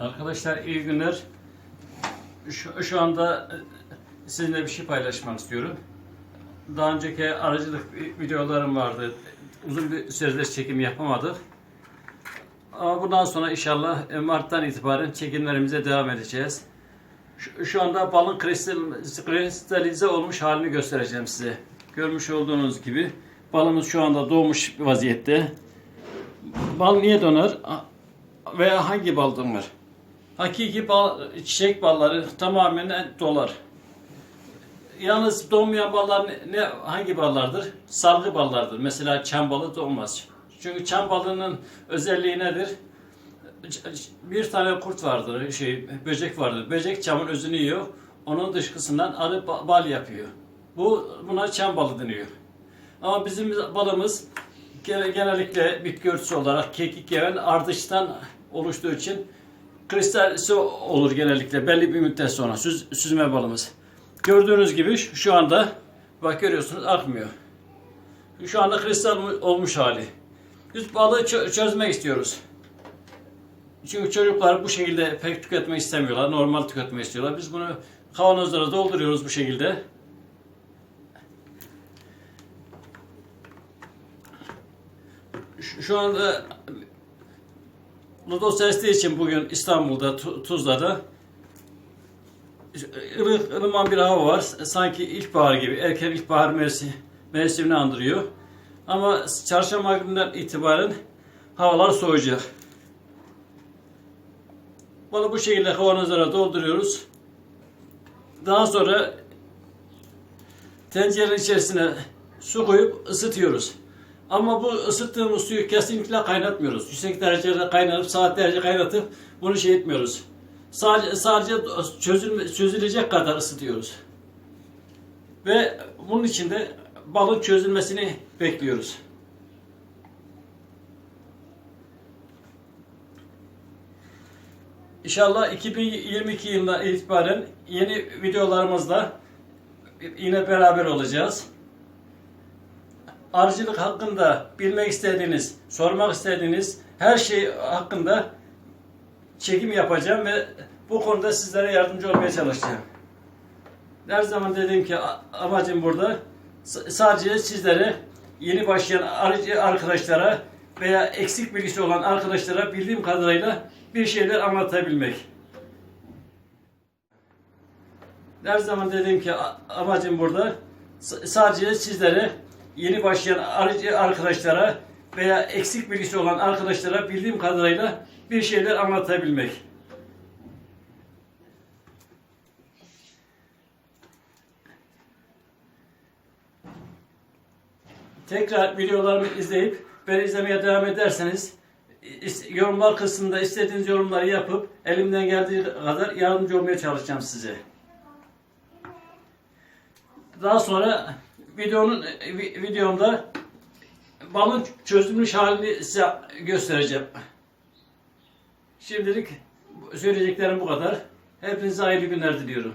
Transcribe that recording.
Arkadaşlar iyi günler. Şu, şu anda e, sizinle bir şey paylaşmak istiyorum. Daha önceki aracılık videolarım vardı. Uzun bir süredir çekim yapamadık. Ama bundan sonra inşallah e, Mart'tan itibaren çekimlerimize devam edeceğiz. Şu, şu anda balın kristal, kristalize olmuş halini göstereceğim size. Görmüş olduğunuz gibi balımız şu anda doğmuş vaziyette. Bal niye donar? Veya hangi bal donar? Hakiki bal, çiçek balları tamamen dolar. Yalnız donmayan ballar ne, hangi ballardır? Sargı ballardır. Mesela çam balı donmaz. Çünkü çam balının özelliği nedir? Bir tane kurt vardır, şey böcek vardır. Böcek çamın özünü yiyor. Onun dışkısından arı ba- bal yapıyor. Bu buna çam balı deniyor. Ama bizim balımız gene- genellikle bitki örtüsü olarak kekik gelen ardıştan oluştuğu için kristalisi olur genellikle belli bir müddet sonra süz, süzme balımız. Gördüğünüz gibi şu anda bak görüyorsunuz akmıyor. Şu anda kristal olmuş hali. Biz balığı çö- çözmek istiyoruz. Çünkü çocuklar bu şekilde pek tüketmek istemiyorlar. Normal tüketmek istiyorlar. Biz bunu kavanozlara dolduruyoruz bu şekilde. Şu anda Lodos estiği için bugün İstanbul'da, Tu- Tuzla'da ılık, ılıman bir hava var. Sanki ilkbahar gibi, erken ilkbahar mevsim, mevsimini andırıyor. Ama çarşamba gününden itibaren havalar soğuyacak. Balı bu şekilde kavanozlara dolduruyoruz. Daha sonra tencerenin içerisine su koyup ısıtıyoruz. Ama bu ısıttığımız suyu kesinlikle kaynatmıyoruz. Yüksek derecede kaynatıp saatlerce kaynatıp bunu şey etmiyoruz. Sadece, sadece çözülme, çözülecek kadar ısıtıyoruz. Ve bunun için de balın çözülmesini bekliyoruz. İnşallah 2022 yılından itibaren yeni videolarımızla yine beraber olacağız. Arıcılık hakkında bilmek istediğiniz, sormak istediğiniz her şey hakkında çekim yapacağım ve bu konuda sizlere yardımcı olmaya çalışacağım. Her zaman dediğim ki amacım burada sadece sizlere yeni başlayan arıcı arkadaşlara veya eksik bilgisi olan arkadaşlara bildiğim kadarıyla bir şeyler anlatabilmek. Her zaman dediğim ki amacım burada sadece sizlere yeni başlayan arkadaşlara veya eksik bilgisi olan arkadaşlara bildiğim kadarıyla bir şeyler anlatabilmek. Tekrar videolarımı izleyip beni izlemeye devam ederseniz yorumlar kısmında istediğiniz yorumları yapıp elimden geldiği kadar yardımcı olmaya çalışacağım size. Daha sonra videonun vi- videomda balın çözülmüş halini size göstereceğim. Şimdilik söyleyeceklerim bu kadar. Hepinize hayırlı günler diliyorum.